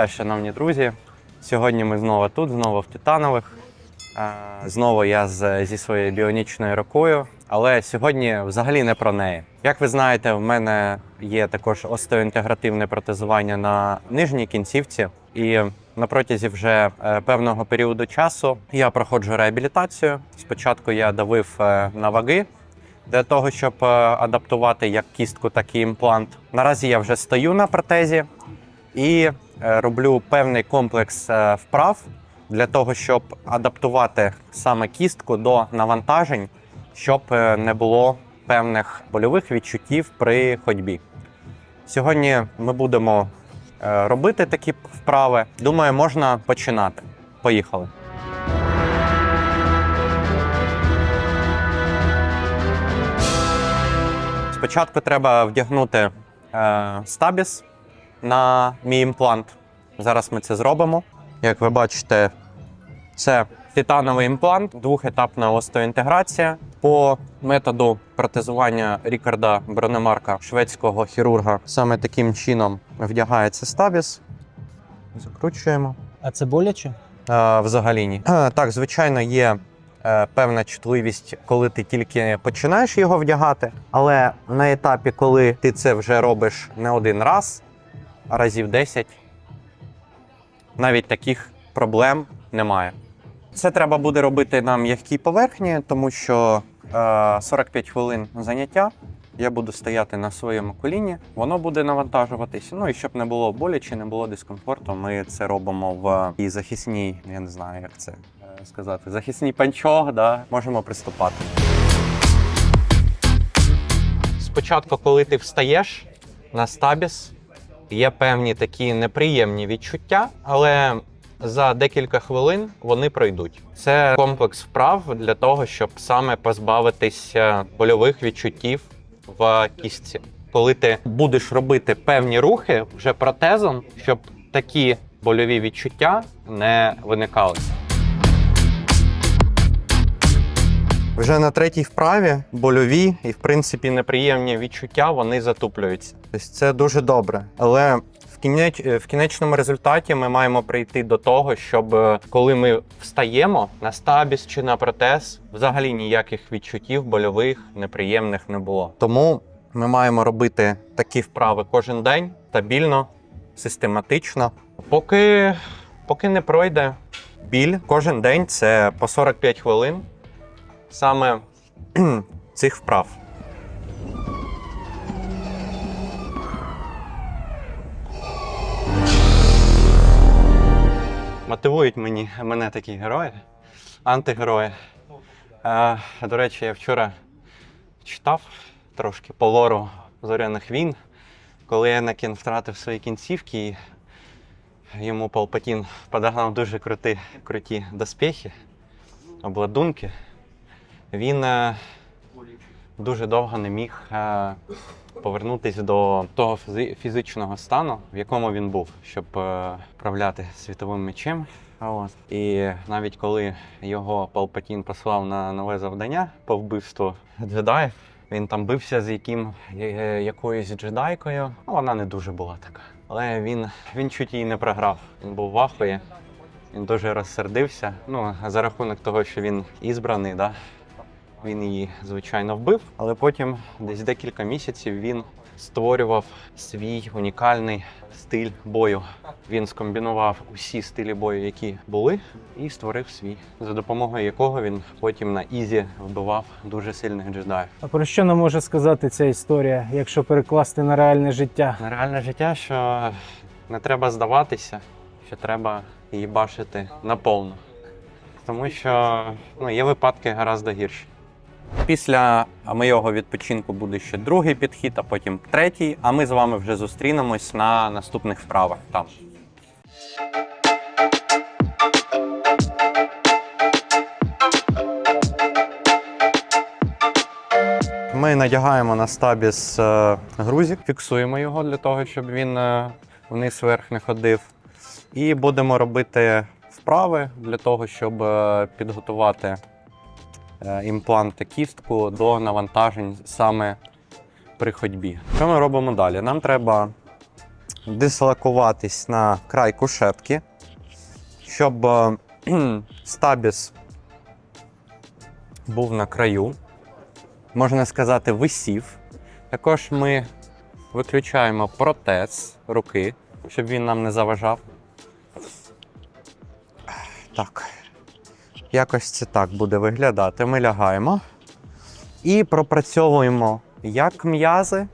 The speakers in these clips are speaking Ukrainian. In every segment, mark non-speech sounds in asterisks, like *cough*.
Вітаю, шановні друзі. Сьогодні ми знову тут, знову в Титанових. Знову я зі своєю біонічною рукою, але сьогодні взагалі не про неї. Як ви знаєте, в мене є також остеоінтегративне протезування на нижній кінцівці, і на протязі вже е, певного періоду часу я проходжу реабілітацію. Спочатку я давив е, на ваги, для того, щоб е, адаптувати як кістку, так і імплант. Наразі я вже стою на протезі і роблю певний комплекс е, вправ для того, щоб адаптувати саме кістку до навантажень, щоб е, не було певних больових відчуттів при ходьбі. Сьогодні ми будемо е, робити такі вправи. Думаю, можна починати. Поїхали. Спочатку треба вдягнути е, стабіс на мій імплант. Зараз ми це зробимо. Як ви бачите, це титановий імплант, двохетапна остеоінтеграція. По методу протезування Рікарда Бронемарка, шведського хірурга, саме таким чином вдягається стабіс. Закручуємо. А це боляче? Е, взагалі ні. Е, Так, звичайно, є е, певна чутливість, коли ти тільки починаєш його вдягати. Але на етапі, коли ти це вже робиш не один раз, а разів 10, навіть таких проблем немає. Це треба буде робити на м'якій поверхні, тому що е, 45 хвилин заняття. Я буду стояти на своєму коліні, воно буде навантажуватись. Ну і щоб не було боляче, не було дискомфорту. Ми це робимо в і захисній, я не знаю, як це е, сказати, захисній панчох, да? можемо приступати. Спочатку, коли ти встаєш на стабіс, є певні такі неприємні відчуття, але за декілька хвилин вони пройдуть. Це комплекс вправ для того, щоб саме позбавитися больових відчуттів в кістці. Коли ти будеш робити певні рухи вже протезом, щоб такі больові відчуття не виникали. Вже на третій вправі больові і, в принципі, неприємні відчуття вони затуплюються. Тобто це дуже добре. Але в, кінеч... в кінечному результаті ми маємо прийти до того, щоб е, коли ми встаємо на стабіс чи на протез, взагалі ніяких відчуттів больових, неприємних не було. Тому ми маємо робити такі вправи кожен день стабільно, систематично. Поки, поки не пройде біль, кожен день це по 45 хвилин саме *clears throat* цих вправ. Мотивують мені, мене такі герої, антигерої. Е, до речі, я вчора читав трошки по лору зоряних війн, коли Енакін втратив свої кінцівки, і йому Палпатін подогнав дуже круті, круті доспехи, обладунки він е, дуже довго не міг е, повернутися до того фізи- фізичного стану, в якому він був, щоб е, правляти світовим мечем. От. І навіть коли його Палпатін послав на нове завдання по вбивству джедаїв, він там бився з яким, якоюсь джедайкою. Ну, вона не дуже була така. Але він, він чуть її не програв. Він був в ахуї. Він дуже розсердився. Ну, за рахунок того, що він ізбраний, да, він її, звичайно, вбив, але потім, десь декілька місяців, він створював свій унікальний стиль бою. Він скомбінував усі стилі бою, які були, і створив свій, за допомогою якого він потім на ізі вбивав дуже сильних джедаїв. А про що нам може сказати ця історія, якщо перекласти на реальне життя? На реальне життя, що не треба здаватися, що треба її бачити наповну. Тому що ну, є випадки гораздо гірші. Після моєго відпочинку буде ще другий підхід, а потім третій. А ми з вами вже зустрінемось на наступних вправах там. Ми надягаємо на стабіс е, грузик, фіксуємо його для того, щоб він е, вниз вверх не ходив. І будемо робити вправи для того, щоб е, підготувати імплант та кістку до навантажень саме при ходьбі. Що ми робимо далі? Нам треба дислокуватись на край кушетки, щоб е, *clears throat* стабіс був на краю. Можна сказати, висів. Також ми виключаємо протез руки, щоб він нам не заважав. Так. Якось це так буде виглядати. Ми лягаємо і пропрацьовуємо як м'язи,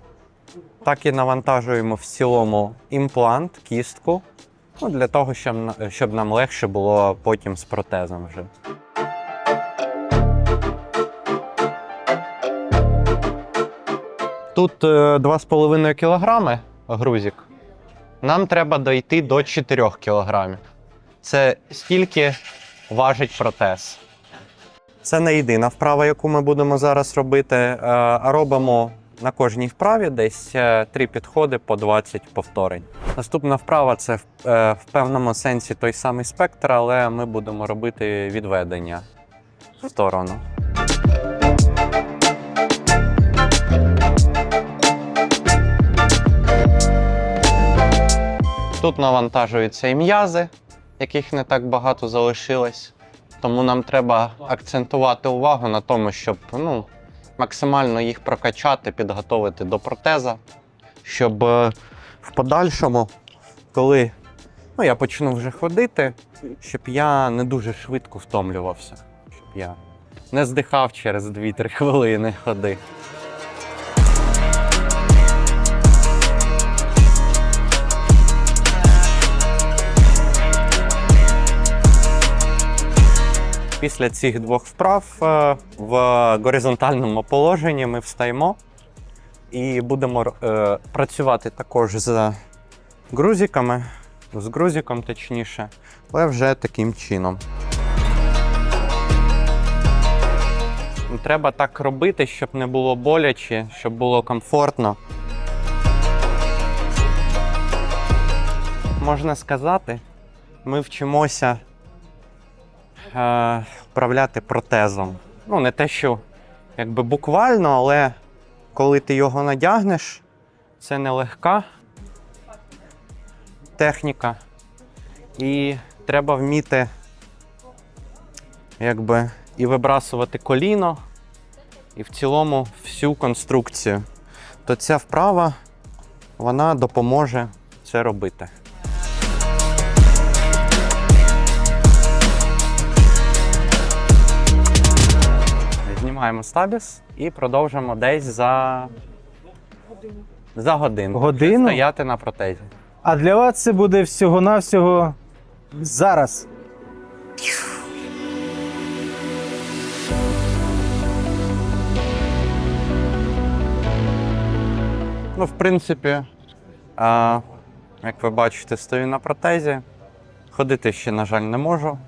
так і навантажуємо в цілому імплант, кістку. Ну, для того, щоб, щоб нам легше було потім з протезом вже. Тут е, 2,5 кг грузик. Нам треба дойти до 4 кг. Це стільки важить протез. Це не єдина вправа, яку ми будемо зараз робити. е, А робимо на кожній вправі десь е, три підходи по 20 повторень. Наступна вправа це е, в певному сенсі той самий спектр, але ми будемо робити відведення в сторону. Тут навантажуються і м'язи, яких не так багато залишилось. Тому нам треба акцентувати увагу на тому, щоб ну, максимально їх прокачати, підготовити до протеза, щоб е, в подальшому, коли ну, я почну вже ходити, щоб я не дуже швидко втомлювався, щоб я не здихав через 2-3 *laughs* хвилини ходи. Після цих двох вправ е, в горизонтальному положенні ми встаємо і будемо е, працювати також з грузиками, з грузиком точніше, але вже таким чином. Треба так робити, щоб не було боляче, щоб було комфортно. Можна сказати, ми вчимося е, вправляти протезом. Ну, не те, що якби буквально, але коли ти його надягнеш, це нелегка техніка. І треба вміти якби, і вибрасувати коліно, і в цілому всю конструкцію. То ця вправа вона допоможе це робити. Знімаємо стабіс і продовжимо десь за, за годину. Годину? Стояти на протезі. А для вас це буде всього-навсього зараз. Ну, в принципі, а, як ви бачите, стою на протезі. Ходити ще, на жаль, не можу,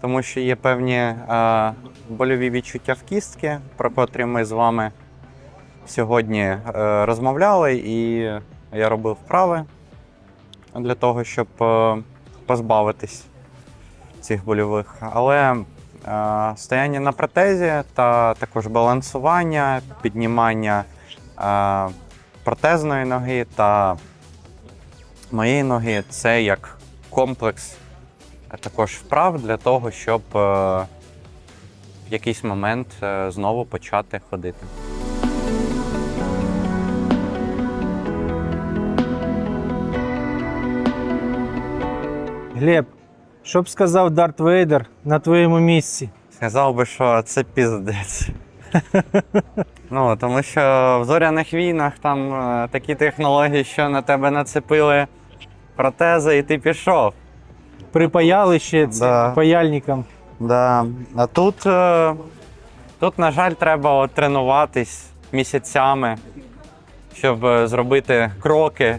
тому що є певні а, больові відчуття в кістки, про котрі ми з вами сьогодні е, розмовляли, і я робив вправи для того, щоб е, позбавитись цих больових. Але е, стояння на протезі та також балансування, піднімання. е, протезної ноги та моєї ноги це як комплекс також вправ для того, щоб е, в якийсь момент е, знову почати ходити. Глеб, що б сказав Дарт Вейдер на твоєму місці? Сказав би, що це піздець. *laughs* ну, тому що в зоряних війнах там е, такі технології, що на тебе нацепили протези, і ти пішов. Припаяли ще це Да. паяльникам. Да. А тут, е, тут, на жаль, треба от тренуватись місяцями, щоб е, зробити кроки.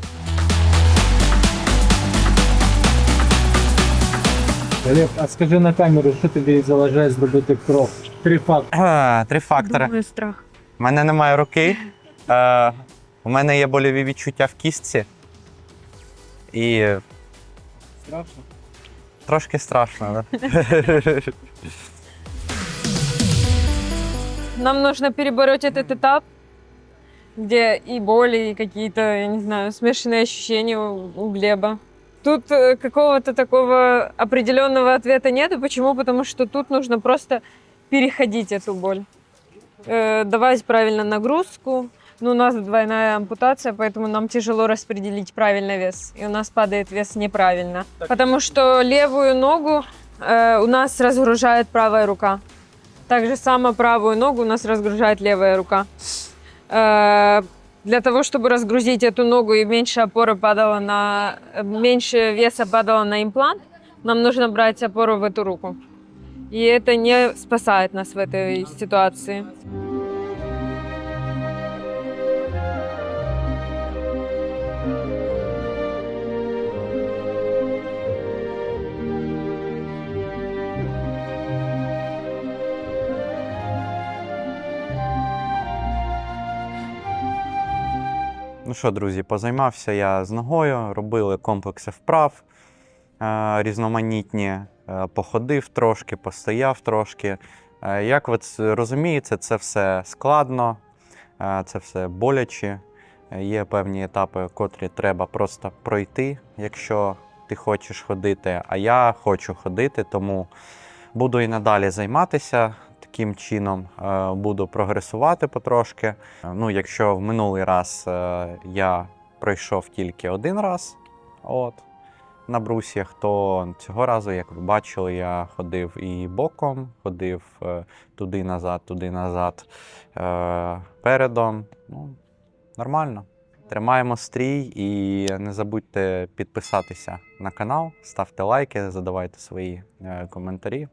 Глеб, а скажи на камеру, що тобі заважає зробити крок? Три факти. Е, Три фактори. Думаю, страх. У мене немає руки. Е, у мене є больові відчуття в кістці. І Страшно. Трошки страшно. Да? *laughs* Нам нужно перебороть этот этап где и боли, и какие-то, я не знаю, смешанные ощущения у, у Глеба. Тут э, какого-то такого определенного ответа нет. Почему? Потому что тут нужно просто переходить эту боль. Э, давать правильно нагрузку. Ну, у нас двойная ампутация, поэтому нам тяжело распределить правильно вес. И у нас падает вес неправильно. Потому что левую ногу э, у нас разгружает правая рука. Так же само правую ногу у нас разгружает левая рука. Э, Для того, чтобы разгрузить эту ногу и меньше опоры падало на... меньше веса падало на имплант, нам нужно брать опору в эту руку. И это не спасает нас в этой ситуации. Ну що, друзі, позаймався я з ногою, робили комплекси вправ е, різноманітні, е, походив трошки, постояв трошки. Е, як ви розумієте, це все складно, це все боляче. Є певні етапи, котрі треба просто пройти, якщо ти хочеш ходити. А я хочу ходити, тому буду і надалі займатися таким чином, е, буду прогресувати потрошки. Ну, якщо в минулий раз е, я пройшов тільки один раз от, на брусьях, то цього разу, як ви бачили, я ходив і боком, ходив е, туди-назад, туди-назад, е, передом. Ну, нормально. Тримаємо стрій і не забудьте підписатися на канал, ставте лайки, задавайте свої коментарі,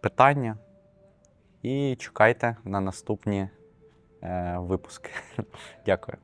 питання. І чекайте на наступні е, випуски. *laughs* Дякую.